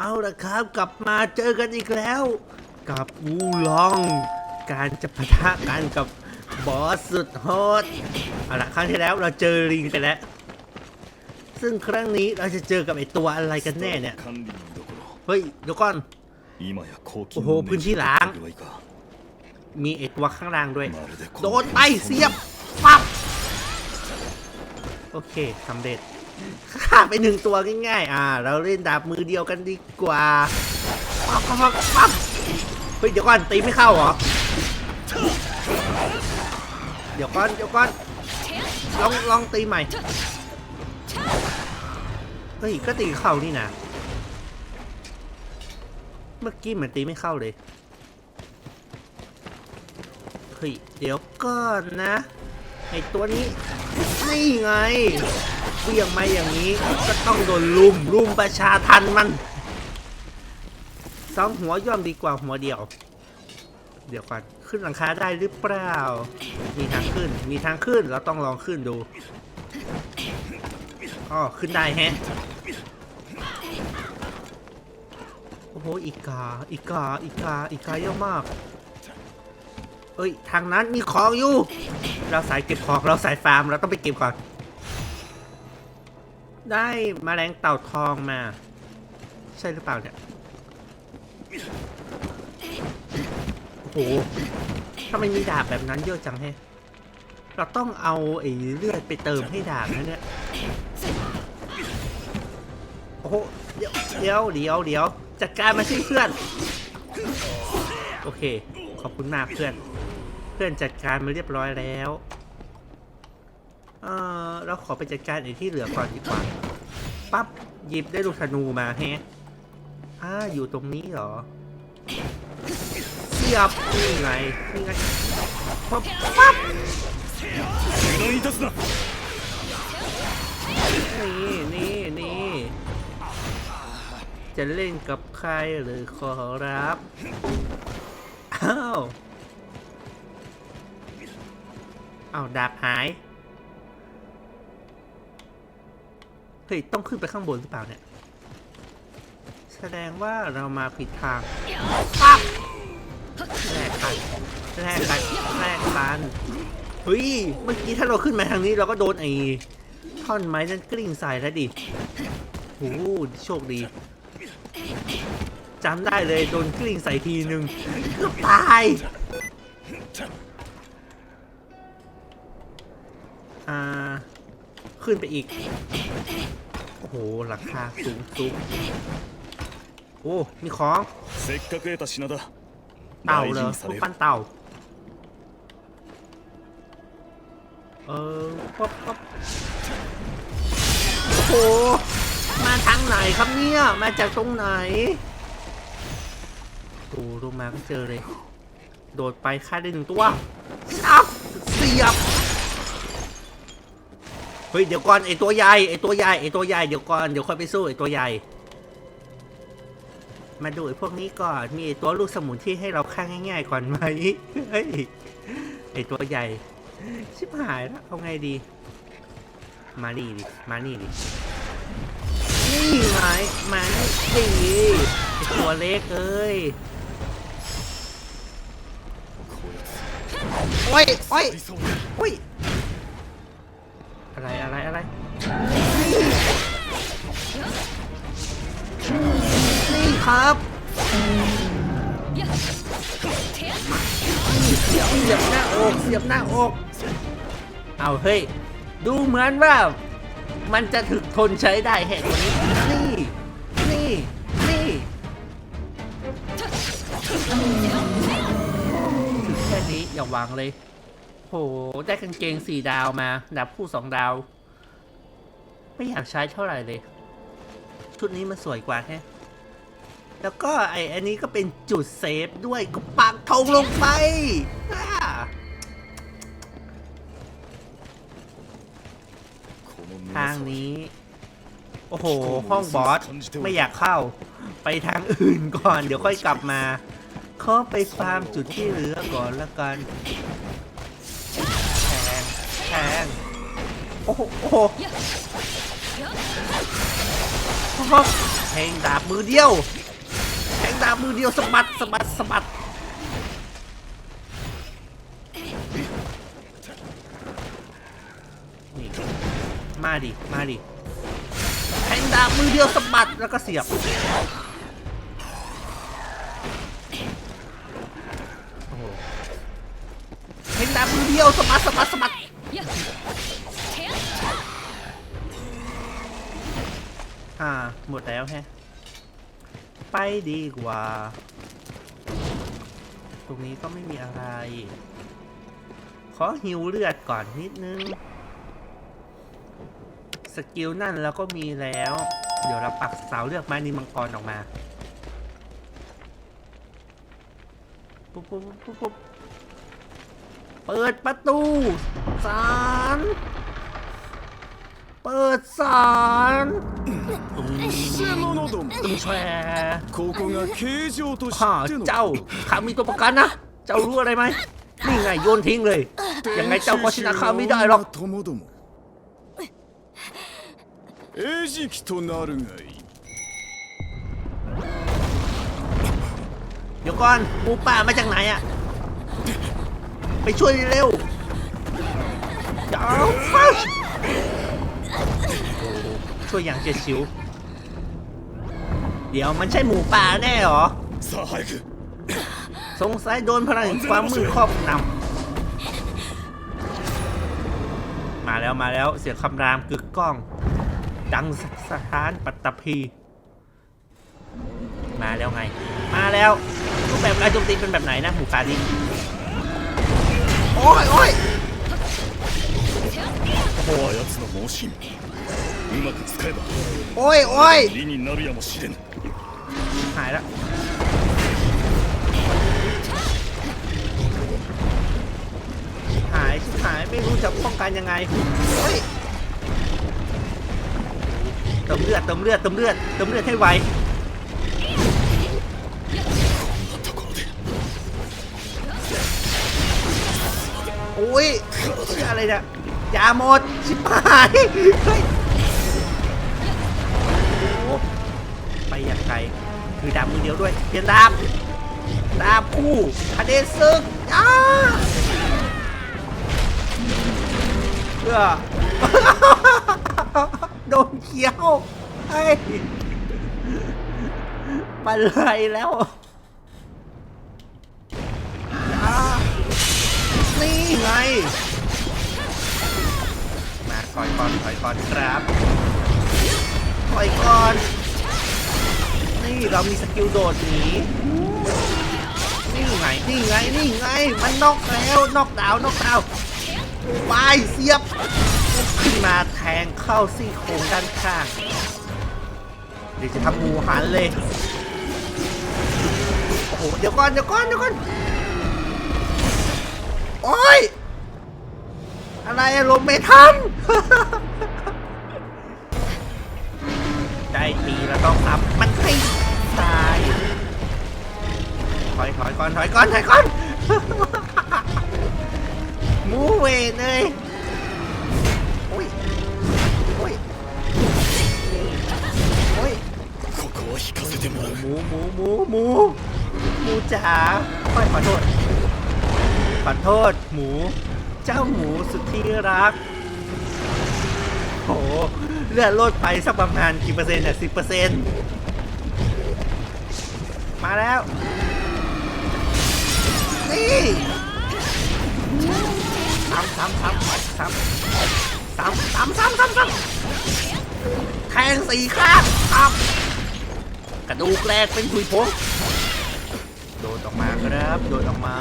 เอาละครับกลับมาเจอกันอีกแล้ว กับอูลอง การจะพะทะกันกับบอสสุดฮอตเอาละครั้งที่แล้วเราเจอลิงไปแล้ว ซึ่งครั้งนี้เราจะเจอกับไอตัวอะไรกันแน่เนี่ยเฮ้ยเดี๋ก่อนโอ้โหพื้นที่ล้าง มีไอตัวข้างล่างด้วย โดนไปเสียบปั๊บโอเคทำเด็ด ฆ่าไปหนึ่งตัวง่ายๆ อ่า เราเล่นดาบมือเดียวกันดีกว่าปั๊บปั๊บปั๊บปั๊บเฮ้ยเดี๋ยวก่อนตีไม่เข้าเหรอ เดี๋ยวก่อนเดี๋ยวก่อนลองลองตีใหม่ เฮ้ยก็ตีเข้านี่นะ เมื่อกี้เหมือนตีไม่เข้าเลย เฮ้ยเดี๋ยวก่อนนะไอตัวนี้ นี่ไงเบี่ยงมาอย่างนี้ ก็ต้องโดนลุมลุมประชาทันมันสองหัวย่อมดีกว่าหัวเดียว เดี๋ยวก่อนขึ้นหลังคาได้หรือเปล่า มีทางขึ้น มีทางขึ้น เราต้องลองขึ้นดูอ๋อขึ้นได้แฮะ โอ้โหอีกา อีกา อีกา อีกาเยอะมาก เอ้ย ทางนั้นมีของอยู่ เราสายเก็บของ เราสายฟาร์ม เราต้องไปเก็บก่อนได้มแมลงเต่าทองมา ใช่หรือเปล่าเนี่ย โอ้โหทำไมมีดาบแบบนั้นเยอะจังแฮะเราต้องเอาไอ้เลือดไปเติมให้ดาบนะเนี่ย โอ้โห เดี๋ยว เดี๋ยว เดี๋ยวเดี๋ยวจัดการมาสิเพื่อน โอเค ขอบคุณมากเพื่อน พื่อนจัดการมาเรียบร้อยแล้ว เออเราขอไปจัดการไอ้ที่เหลือก่อนดีกว่า ปั๊บหยิบได้ลูกธนูมาแฮะอ่าอยู่ตรงนี้เหรอเสียบนี่ไงนี่ไงปั๊บปั๊บนี่นี่นี่จะเล่นกับใครหรือขอรับ อ้าว อ้าวดาบหาย เฮ้ย ต้องขึ้นไปข้างบนหรือเปล่าเนี่ย แสดงว่าเรามาผิดทางปั๊บแลกกันแลกกันแลกกันเฮ้ย เมื่อกี้ถ้าเราขึ้นมาทางนี้เราก็โดนไอ้ท่อนไม้นั้นกลิ้งใส่แล้วดิโอ้โหโชคดีจำได้เลยโดนกลิ้งใส่ทีนึงเกือบตาย่า ขึ้นไปอีก โอ้โหราคาสูงสูงโอ้มีของเต่าเลยรูปปั้นเต่าเออป๊บป๊บโอ้โหมาทางไหนครับเนี่ย มาจากตรงไหนโอ้ลงมาก็เจอเลย โดดไปค่าได้หนึ่งตัวอัพเสียบ เฮ้ยเดี๋ยวก่อนไอตัวใหญ่ไอตัวใหญ่ไอตัวใหญ่เดี๋ยวก่อนเดี๋ยวค่อยไปสู้ไอตัวใหญ่ มาดูไอพวกนี้ก่อนมีไอ้ตัวลูกสมุนที่ให้เราฆ่าง่าย ๆ ก่อนไหมเฮ้ยไอตัวใหญ่ ชิบหายแล้วเอาไงดี มานี่ดิมานี่ดินี่ไงมานี่ดิไอตัวเล็กเอ้ยโอ้ยโอ้ยโอ้ย อะไรอะไรอะไรนี่ครับเสียบเสียบหน้าอกเสียบหน้าอกเอาเฮ้ย ดูเหมือนว่า มันจะถึกทนใช้ได้แห่ตัวนี้ นี่ นี่ นี่ถึงแค่นี้อย่าหวังเลย โห ได้กางเกงสี่ดาวมาดับคู่สองดาว ไม่อยากใช้เท่าไหร่เลย ชุดนี้มันสวยกว่าแค่แล้วก็ไออันนี้ก็เป็นจุดเซฟด้วยก็ปักธงลงไปทางนี้ โอ้โห ห้องบอส ไม่อยากเข้า ไปทางอื่นก่อน เดี๋ยวค่อยกลับมา เขาไปฟาร์มจุดที่เหลือก่อนละกัน แทงโอ้โหโอ้โหแทงดาบมือเดียวแทงดาบมือเดียวสะบัดสะบัดสะบัดนี่มาดิมาดิแทงดาบมือเดียวสะบัดแล้วก็เสียบโอ้โหแทงดาบมือเดียวสะบัดสะบัดสะบัด อ่า หมดแล้วแฮะ ไปดีกว่า ตรงนี้ก็ไม่มีอะไร ขอหิวเลือดก่อนนิดนึง สกิลนั่นเราก็มีแล้ว เดี๋ยวเราปักเสาเลือกไม้นิมังกรออกมา ปุ๊บปุ๊บปุ๊บปุ๊บ เปิดประตูสารเปิดสารตุ้ม 偽物ども ตุ้มแชร์ ここが形状と知 ข้า っての เจ้าข้ามีตัวประกันนะ เจ้ารู้อะไรไหม นี่ไงโยนทิ้งเลย ยังไงเจ้าก็ชนะข้าไม่ได้หรอก ともども餌食となるがいい เดี๋ยวก่อนหมูป่ามาจากไหนอะ ไปช่วยเร็วจ้าฟัช่วยอย่างเจ็ดชิว เดี๋ยวมันใช่หมูป่าแน่หรอ สงสัยโดนพลังความมืดครอบนำมาแล้วมาแล้วเสียงคำรามกึกก้อง ดังสถานปัตตภีมาแล้วไง มาแล้วรูปแบบการโจมตีเป็นแบบไหนนะหมูป่าดี โอ้ยโอ้ย あやつの猛進うまく使えば โอ้ยโอ้ย 利になるやもしれん หายแล้วหายชิบหายไม่รู้จะป้องกันยังไงเฮ้ยเติมเลือดเติมเลือดเติมเลือดเติมเลือดให้ไว โอ้ยอะไรเนี่ยยาหมดชิบหายโอ้ไปอย่างไกลคือดาบมือเดียวด้วย เปลี่ยนดาบดาบคู่คาเดซึกอ้าเพื่อโดนเขียวเฮ้ไปเลยแล้ว ไง มาถอยก่อนถอยก่อนครับถอยก่อน นี่เรามีสกิลโดดหนี นี่ไง นี่ไง นี่ไง มันนอกแล้วนอกดาวนอกดาวไปเสียบ ขึ้นมาแทงเข้าซี่โครงด้านข้างเดี๋ยวจะทำหมูหันเลย โอ้โห เดี๋ยวก่อน เดี๋ยวก่อน เดี๋ยวก่อน โอ้ย อะไรอะลมไม่ทัน ได้ทีแล้วต้องทำมันให้ตาย ถอยถอยก่อนถอยก่อนถอยก่อน มูเวทเลยโอ้ยโอ้ยโอ้ย ここは引かせてもらう หมูหมูหมูหมูหมูจ๋าค่อยขอโทษ ข อโทษ หมู เจ้าหมูสุดที่รักโหเลือดลดไปสักประมาณกี่เปอร์เซ็นต์เนี่ยสิบเปอร์เซ็นต์มาแล้ว นี่ซ้ำซ้ำซ้ำซ้ำซ้ำซ้ำซ้ำซ้ำซ้ำแทงสี่ข้างซ้ำกระดูกแรกเป็นถุยผงโดดออกมาครับ โดดออกมา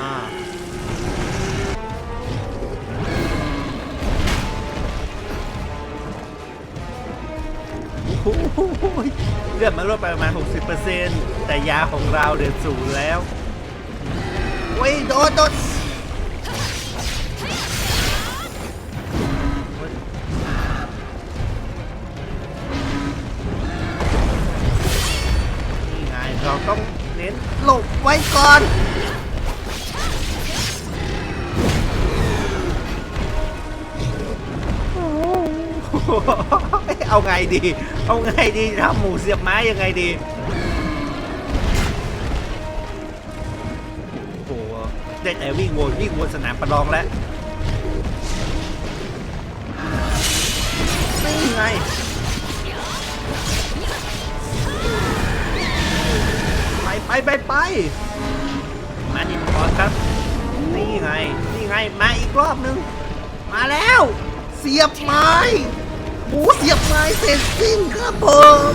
เลือดมันลดไปประมาณ 60%แต่ยาของเราเดือดสูงแล้วโอ้ยโดดโดดนี่ไงเราต้องเน้นหลบไว้ก่อนโอ้โห เอาไงดี เอาไงดีทำหมูเสียบไม้ยังไงดีโอ้โหได้แต่วิ่งวนวิ่งวนสนามประลองแล้วนี่ไงไปไปไปไปมานี่มาก่อครับ นี่ไง นี่ไง มาอีกรอบนึง มาแล้ว เสียบไม้ หมูเสียบไม้เสร็จสิ้นครับผม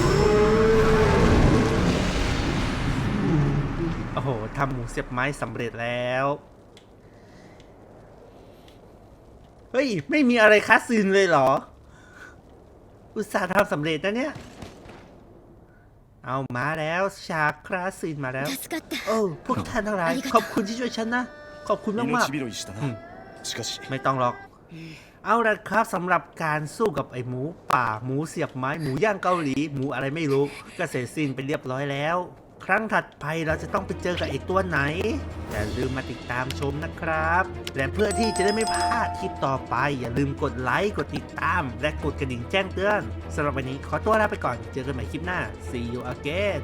โอ้โหทำหมูเสียบไม้สำเร็จแล้ว เฮ้ย ไม่มีอะไรคัดซีนเลยเหรอ อุตส่าห์ทำสำเร็จนะเนี่ย เอามาแล้วฉากคลาสซีนมาแล้ว 助かった โอ้พวกท่านทั้งหลาย ありがとう ขอบคุณที่ช่วยฉันนะ ขอบคุณมาก 命拾いしたな、うんしかし ๆ ไม่ต้องหรอก เอาละครับสำหรับการสู้กับไอ้หมูป่าหมูเสียบไม้หมูย่างเกาหลีหมูอะไรไม่รู้ก็เสร็จสิ้นไปเรียบร้อยแล้ว ครั้งถัดไปเราจะต้องไปเจอกับไอ้ตัวไหนอย่าลืมมาติดตามชมนะครับ และเพื่อที่จะได้ไม่พลาดคลิปต่อไป อย่าลืมกดไลค์กดติดตาม และกดกระดิ่งแจ้งเตือนสำหรับวันนี้ขอตัวลาไปก่อนเจอกันใหม่คลิปหน้า see you again